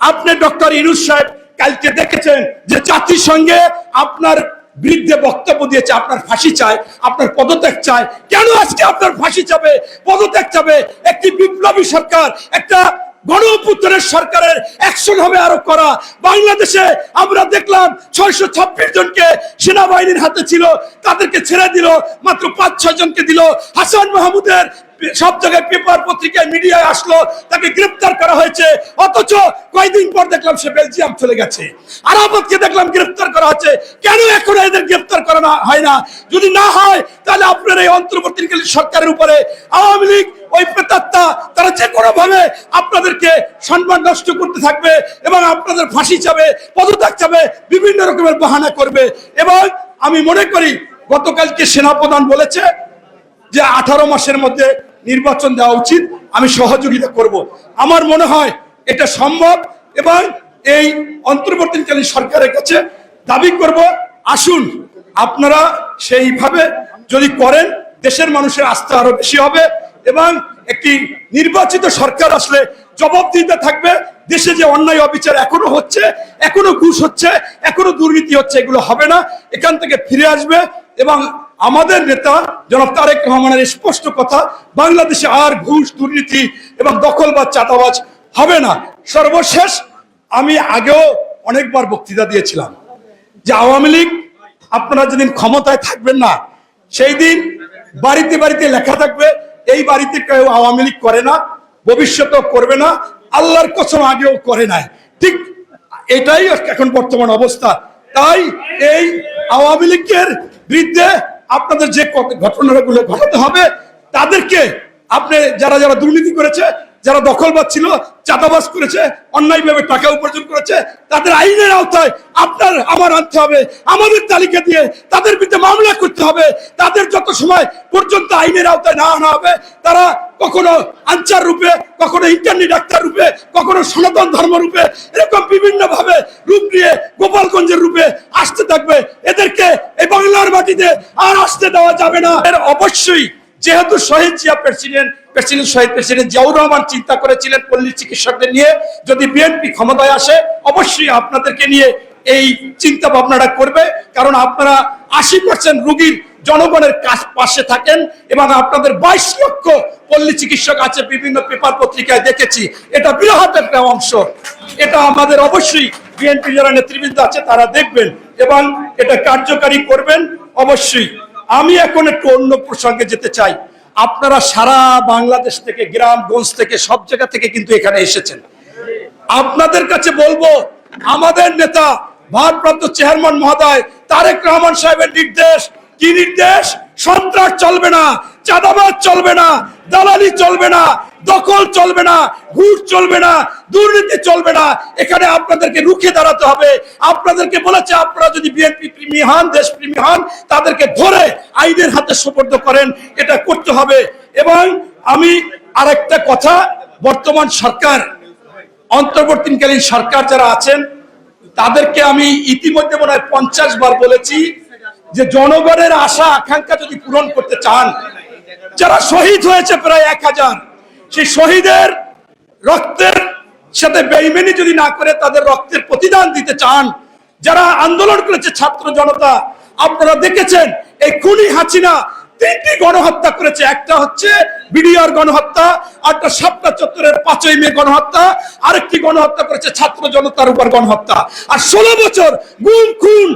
আপনি ডক্টর ইনুস সাহেব কালকে দেখেছেন যে জাতিসংঘে আপনার বিরুদ্ধে বক্তব্য দিয়েছে, আপনার ফাঁসি চায়, আপনার পদত্যাগ চায়। কেন আজকে আপনার ফাঁসি চাবে, পদত্যাগ চাবে? একটি বিপ্লবী সরকার, একটা গণ সরকারের অ্যাকশন হবে আরও করা। বাংলাদেশে আমরা দেখলাম ছয়শো ছাব্বিশ জনকে সেনাবাহিনীর হাতে ছিল, তাদেরকে ছেড়ে দিল, মাত্র পাঁচ ছয় জনকে দিল। হাসান মাহমুদের সব জায়গায় পেপার পত্রিকায়, মিডিয়ায় আসলো, তাকে গ্রেপ্তার করা হয়েছে। অথচ কয়েকদিন পর দেখলাম সে বেলজিয়াম চলে গেছে। আরাফতকে দেখলাম গ্রেপ্তার করা হচ্ছে। কেন এখন এদের গ্রেপ্তার করা হয় না? যদি না হয়, তাহলে আপনার এই অন্তর্বর্তীকালীন সরকারের উপরে আওয়ামী লীগ ওই প্রেতাত্মা তারা যে কোনো ভাবে আপনাদেরকে সম্মান নষ্ট করতে থাকবে এবং আপনাদের ফাঁসি চাবে, পদত্যাগ চাবে, বিভিন্ন রকমের বাহানা করবে। এবং আমি মনে করি, গতকালকে সেনাপ্রধান বলেছে যে আঠারো মাসের মধ্যে নির্বাচন দেওয়া উচিত, আমি সহযোগিতা করব। আমার মনে হয় এটা সম্ভব এবং এই অন্তর্বর্তীকালীন সরকারের কাছে দাবি করব, আসুন আপনারা সেইভাবে যদি করেন, দেশের মানুষের আস্থা আরও বেশি হবে। এবং একটি নির্বাচিত সরকার আসলে জবাবদিহিতা থাকবে। দেশে যে অন্যায় অবিচার এখনও হচ্ছে, এখনও ঘুষ হচ্ছে, এখনও দুর্নীতি হচ্ছে, এগুলো হবে না। এখান থেকে ফিরে আসবে এবং আমাদের নেতা জনাব তারেক রহমানের স্পষ্ট কথা, বাংলাদেশে আর ঘুষ, দুর্নীতি এবং দখল বা চাঁদাবাজ হবে না। সর্বশেষ আমি আগেও অনেকবার বক্তৃতা দিয়েছিলাম যে আওয়ামী লীগ, আপনারা যেদিন ক্ষমতায় থাকবেন না, সেই দিন বাড়িতে বাড়িতে লেখা থাকবে এই বাড়িতে কেউ আওয়ামী লীগ করে না, ভবিষ্যতেও করবে না, আল্লাহর কসম আগেও করে নাই। ঠিক এটাই এখন বর্তমান অবস্থা। তাই এই আওয়ামী লীগের বিরুদ্ধে আপনাদের যে ঘটনাগুলো ঘটাতে হবে, তাদেরকে আপনি যারা যারা দুর্নীতি করেছে যারা দখলবাজ ছিল, চাঁদাবাজ করেছে, অন্যায়ভাবে টাকা উপার্জন করেছে, তাদের আইনের আওতায় আপনার, আমার আনতে হবে, আমাদের তালিকা দিয়ে তাদের বিরুদ্ধে মামলা করতে হবে। তাদের যত সময় পর্যন্ত আইনের আওতায় না আনা হবে, তারা কখনো আনচার রূপে, কখনো ইন্টারনি ডাক্তার রূপে, কখনো সনাতন ধর্ম রূপে, এরকম বিভিন্ন ভাবে রূপ নিয়ে গোপালগঞ্জের রূপে আসতে থাকবে। এদেরকে এই বাংলার মাটিতে আর আসতে দেওয়া যাবে না। এর অবশ্যই যেহেতু Shaheed Zia president president Shaheed president Ziaur Rahman চিন্তা করেছিলেন পল্লী চিকিৎসকদের নিয়ে। যদি বিএনপি ক্ষমতায় আসে, অবশ্যই আপনাদেরকে নিয়ে এই চিন্তা ভাবনাটা করবে। কারণ আপনারা আশি পার্সেন্ট রুগীর জনগণের কাছ পাশে থাকেন এবং আপনাদের বাইশ লক্ষ পল্লী চিকিৎসক আছে, বিভিন্ন পেপার পত্রিকায় দেখেছি। এটা বৃহৎ একটা অংশ। এটা আমাদের অবশ্যই বিএনপি যারা নেতৃবৃন্দ আছে, তারা দেখবেন এবং এটা কার্যকারী করবেন। অবশ্যই। আমি এখন একটু অন্য প্রসঙ্গে যেতে চাই। আপনারা সারা বাংলাদেশ থেকে, গ্রামগঞ্জ থেকে, সব জায়গা থেকে কিন্তু এখানে এসেছেন। আপনাদের কাছে বলব, আমাদের নেতা, ভারপ্রাপ্ত চেয়ারম্যান মহোদয়, তারেক রহমান সাহেবের নির্দেশ। কি নির্দেশ? সন্ত্রাস চলবে না, চাঁদাবাজ চলবে না, দালালি চলবে না দখল চলবে না, ঘুষ চলবে না, দুর্নীতি চলবে না। এখানে আপনাদেরকে রুখে দাঁড়াতে হবে। আপনাদেরকে বলেছে, আপনারা যদি বিএনপি প্রেমী হন, দেশ প্রেমী হন, তাদেরকে ধরে আইনের হাতে সুপর্দ করেন। এটা করতে হবে। এবং আমি আরেকটা কথা, বর্তমান সরকার, অন্তর্বর্তীকালীন সরকার যারা আছেন, তাদেরকে আমি ইতিমধ্যে মনে হয় পঞ্চাশ বার বলেছি যে জনগণের আশা, আকাঙ্ক্ষা যদি পূরণ করতে চান, যারা শহীদ হয়েছে প্রায় এক হাজার সেই শহীদের রক্তের সাথে বেইমেনি যদি না করে তাদের রক্তের প্রতিদান দিতে চান, যারা আন্দোলন করেছে ছাত্র জনতা, আপনারা দেখেছেন, এই খুনি হাসিনা তিনটি গণহত্যা করেছে। একটা হচ্ছে বিডিআর গণহত্যা আরটা সাতটা চত্বরের পাঁচই মে গণহত্যা, আরেকটি গণহত্যা করেছে ছাত্র জনতার উপর গণহত্যা। আর ষোলো বছর গুম, খুন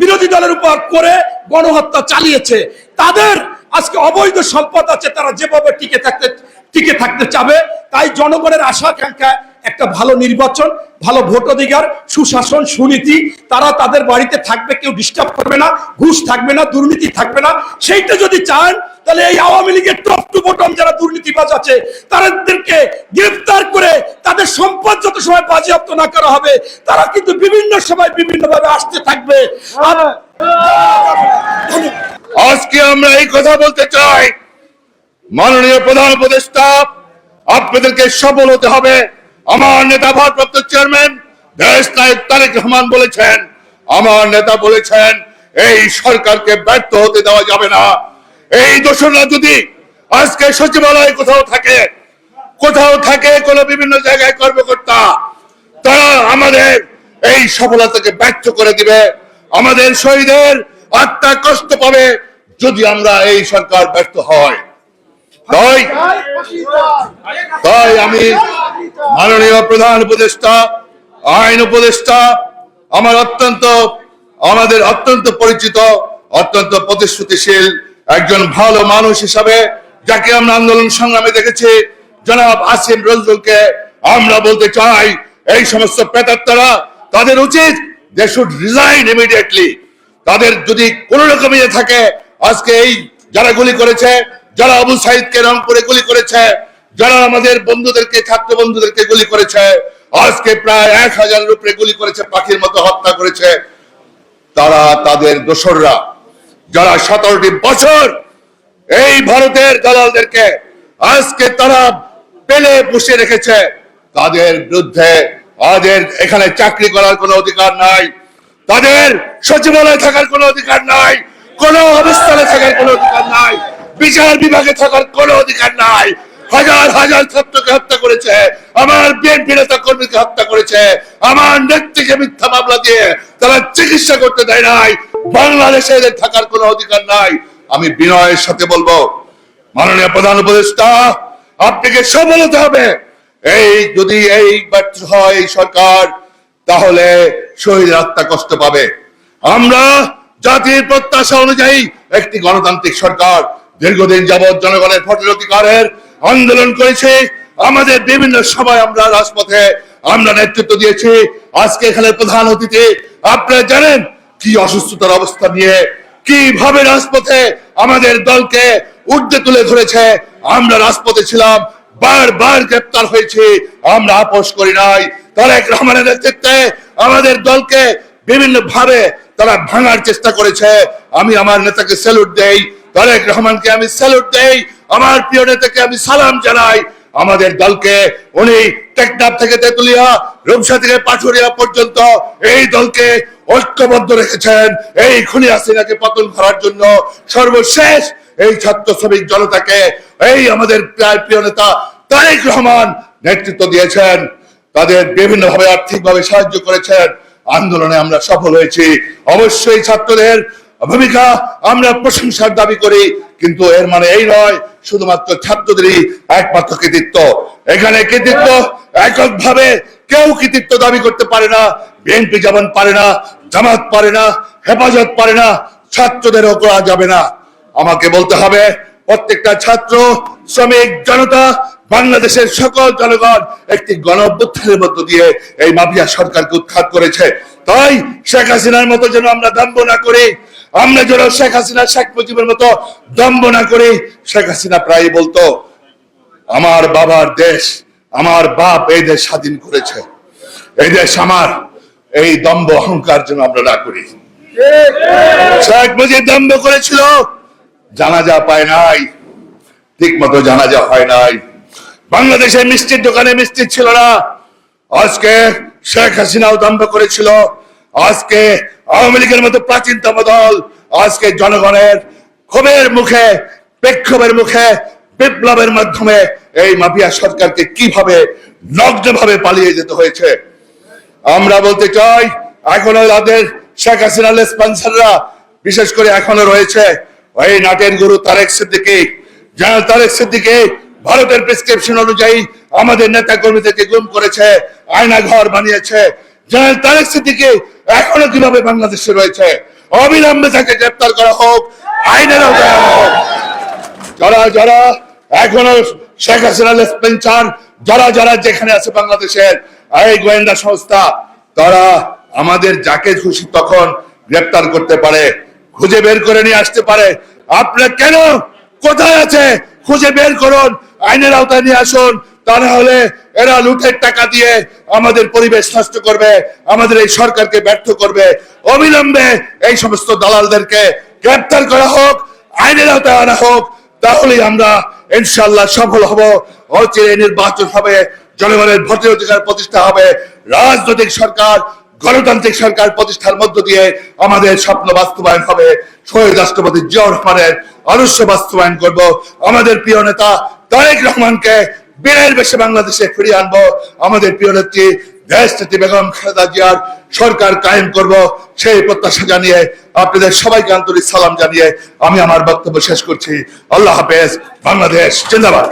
বিরোধী দলের উপর করে গণহত্যা চালিয়েছে। তাদের আজকে অবৈধ সম্পদ আছে, তারা যেভাবে টিকে থাকতে টিকে থাকতে চাবে। তাই জনগণের আশা আকাঙ্ক্ষা একটা ভালো নির্বাচন, ভালো ভোট অধিকার, সুশাসন, সুনীতি, তারা তাদের বাড়িতে থাকবে, কেউ ডিস্টার্ব করবে না, ঘুষ থাকবে না, দুর্নীতি থাকবে না। সেইটা যদি চান, তাহলে এই আওয়ামী লীগের টপ টু বটম যারা দুর্নীতিবাজ আছে, তাদেরকে গ্রেফতার করে তাদের সম্পদ যত সময় বাজেয়াপ্ত না করা হবে, তারা কিন্তু বিভিন্ন সময় বিভিন্ন ভাবে আসতে থাকবে। আজকে আমরা এই কথা বলতে চাই মাননীয় প্রধান উপদেষ্টা, আপনাদেরকে সফল হতে হবে। আমার নেতা ভারপ্রাপ্ত চেয়ারম্যান দেশ নায়ক তারেক রহমান বলেছেন, আমার নেতা বলেছেন, এই সরকারকে ব্যর্থ হতে দেওয়া যাবে না। এই দোষরা যদি আজকে সচিবালয়ে কোথাও থাকে কোথাও থাকে কোনো বিভিন্ন জায়গায় কর্মকর্তা, তারা আমাদের এই সফলতাকে ব্যর্থ করে দিবে। আমাদের শহীদের আত্মা কষ্ট পাবে যদি আমরা এই সরকার ব্যর্থ হয়। তাই তাই আমি মাননীয় প্রধান উপদেষ্টা, আইন উপদেষ্টা, আমার অত্যন্ত, আমাদের অত্যন্ত পরিচিত, অত্যন্ত প্রতিশ্রুতিশীল একজন ভালো মানুষ হিসাবে যাকে আমরা আন্দোলন সংগ্রামে দেখেছি, জনাব আসিম নজরুলকে আমরা বলতে চাই, এই সমস্ত প্রেতাত্মারা তাদের উচিত দে শুড রিজাইন ইমিডিয়েটলি তাদের যদি কোন রকম ইয়ে থাকে, আজকে এই যারা গুলি করেছে যারা আবু সাইদকে রংপুরে গুলি করেছে, যারা আমাদের বন্ধুদেরকে, ছাত্র বন্ধুদেরকে গুলি করেছে, আজকে প্রায় এক হাজার উপরে গুলি করেছে, পাখির মতো হত্যা করেছে, তারা তাদের দোসররা। যারা সতেরোটি বছর এই ভারতের দালালদেরকে আজকে তারা পেলে পুষে রেখেছে, তাদের বিরুদ্ধে তাদের এখানে চাকরি করার কোনো অধিকার নাই, তাদের সচিবালয়ে থাকার কোনো অধিকার নাই, কোন অবস্থানে থাকার কোনো অধিকার নাই। বিচার বিভাগে থাকার কোনো অধিকার নাই। হাজার হাজার ছাত্রকে হত্যা করেছে। আমার বিএনপি নেতা কর্মীকে হত্যা করেছে। আমার নেত্রীকে মিথ্যা মামলা দিয়ে তারা চিকিৎসা করতে দেয় নাই। বাংলাদেশে এদের থাকার কোনো অধিকার নাই। আমি বিনয়ের সাথে বলব, মাননীয় প্রধান উপদেষ্টা, আপনাকে সফল হতে হবে। এই যদি এই হয় এই সরকার, তাহলে শহীদ আত্মা কষ্ট পাবে। আমরা জাতির প্রত্যাশা অনুযায়ী একটি গণতান্ত্রিক সরকার দীর্ঘদিন যাবৎ জনগণের ভোটের অধিকারের আন্দোলন করেছে। আমাদের বিভিন্ন সভায় আমরা রাজপথে আমরা নেতৃত্ব দিয়েছি। আজকে এখানে প্রধান অতিথি, আপনারা জানেন কি অসুস্থতার অবস্থা নিয়ে, কীভাবে রাজপথে আমাদের দলকে উর্ধে তুলে ধরেছে। আমরা রাজপথে ছিলাম, বারবার গ্রেপ্তার হয়েছে। আমরা আপোষ করি নাই। তারেক রহমানের নেতৃত্বে আমাদের দলকে বিভিন্ন ভাবে তারা ভাঙার চেষ্টা করেছে। আমি আমার নেতাকে স্যালুট দেই। তারেক রহমানকে আমি স্যালুট দেই, আমার প্রিয় নেতাকে আমি সালাম জানাই। আমাদের দলকে উনি টেকনাফ থেকে তেতুলিয়া, রূপসা থেকে পাঠুরিয়া পর্যন্ত এই দলকে ঐক্যবদ্ধ রেখেছেন। এই খুনি হাসিনাকে পতন করার জন্য সর্বশেষ এই ছাত্র শ্রমিক জনতাকে এই আমাদের প্রায় প্রিয় নেতা তারেক রহমান নেতৃত্ব দিয়েছেন। তাদের বিভিন্ন ভাবে আর্থিক ভাবে সাহায্য করেছেন। আন্দোলনে আমরা সফল হয়েছি। অবশ্যই ছাত্রদের ভূমিকা আমরা প্রশংসার দাবি করি, কিন্তু এর মানে এই নয়, শুধুমাত্র ছাত্রদেরই একমাত্র কৃতিত্ব। এখানে কৃতিত্ব এককভাবে কেউ কৃতিত্ব দাবি করতে পারে না, বিএনপি যেমন পারে না, জামাত পারে না, হেফাজত পারে না ছাত্রদেরও করা যাবে না। আমাকে বলতে হবে, প্রত্যেকটা ছাত্র, শ্রমিক, জনতা, বাংলাদেশের সকল জনগণ একটি গণ মধ্য দিয়ে এই মাফিয়া সরকারকে উৎখাত করেছে। তাই শেখ হাসিনার মতো যেন আমরা দম্ভ না করি আমরা যেন শেখ হাসিনা, শেখ মুজিবের মতো দম্ভ না করি শেখ হাসিনা প্রায় বলতো, আমার বাবার দেশ, আমার বাপ এই দেশ স্বাধীন করেছে। এই দেশ আমার, এই দম্ভ অহংকার যেন আমরা না করি। শেখ মুজিব দম্ভ করেছিল, জানাজা পায় নাই, ঠিক মতো জানাজা হয় নাই। বাংলাদেশে মিষ্টির দোকানে মিষ্টি ছিল না, আজকে শেখ হাসিনাও দম্ভ করেছিল। আজকে আওয়ামী লীগের মতো প্রাচীনতম দল আজকে জনগণের ক্ষোভের মুখে, বিক্ষোভের মুখে, বিপ্লবের মাধ্যমে এই মাফিয়া সরকারকে কীভাবে নগ্নভাবে পালিয়ে যেতে হয়েছে? আমরা বলতে চাই, এখনও তাদের শেখ হাসিনার স্পন্সররা বিশেষ করে এখনও রয়েছে ওই নাটের গুরু তারেক সিদ্দিকী। জেনারেল তারেক সিদ্দিকী ভারতের প্রেসক্রিপশন অনুযায়ী আমাদের নেতা কর্মীদেরকে গুম করেছে আয়না ঘর বানিয়েছে জেনারেল তারেক সিদ্দিকী এখনও কীভাবে বাংলাদেশে রয়েছে? অবিলম্বে তাকে গ্রেপ্তার করা হোক, আইনের হোক। যারা যারা এখনও শেখ হাসিনা যারা যারা যেখানে আছে বাংলাদেশের, এই গোয়েন্দা সংস্থা, তারা আমাদের যাকে খুশি তখন গ্রেপ্তার করতে পারে, খুঁজে বের করে নিয়ে আসতে পারে। আপনারা কেন কোথায় আছে? খুঁজে বের করুন, আইনের আওতায় নিয়ে আসুন। তা এরা লুটের টাকা দিয়ে আমাদের পরিবেশ নষ্ট করবে, আমাদের এই সরকারকে ব্যর্থ করবে। অবিলম্বে এই সমস্ত দালালদেরকে গ্রেপ্তার করা হোক, আইনের আওতায় আনা হোক, তাহলেই আমরা ইনশাল্লাহ সফল হব। নির্বাচন হবে, জনগণের ভোটের অধিকার প্রতিষ্ঠা হবে। রাজনৈতিক সরকার, গণতান্ত্রিক সরকার প্রতিষ্ঠার মধ্য দিয়ে আমাদের স্বপ্ন বাস্তবায়ন হবে। শহীদ রাষ্ট্রপতি জিয়াউর রহমানের বাস্তবায়ন করব। আমাদের প্রিয় নেতা তারেক রহমানকে বীরের বেশে বাংলাদেশে ফিরিয়ে আনব। আমাদের প্রিয় নেত্রী, দেশনেত্রী বেগম খালেদা জিয়ার সরকার কায়েম করব সেই প্রত্যাশা জানিয়ে আপনাদের সবাইকে আন্তরিক সালাম জানিয়ে আমি আমার বক্তব্য শেষ করছি। আল্লাহ হাফেজ, বাংলাদেশ, জিন্দাবাদ।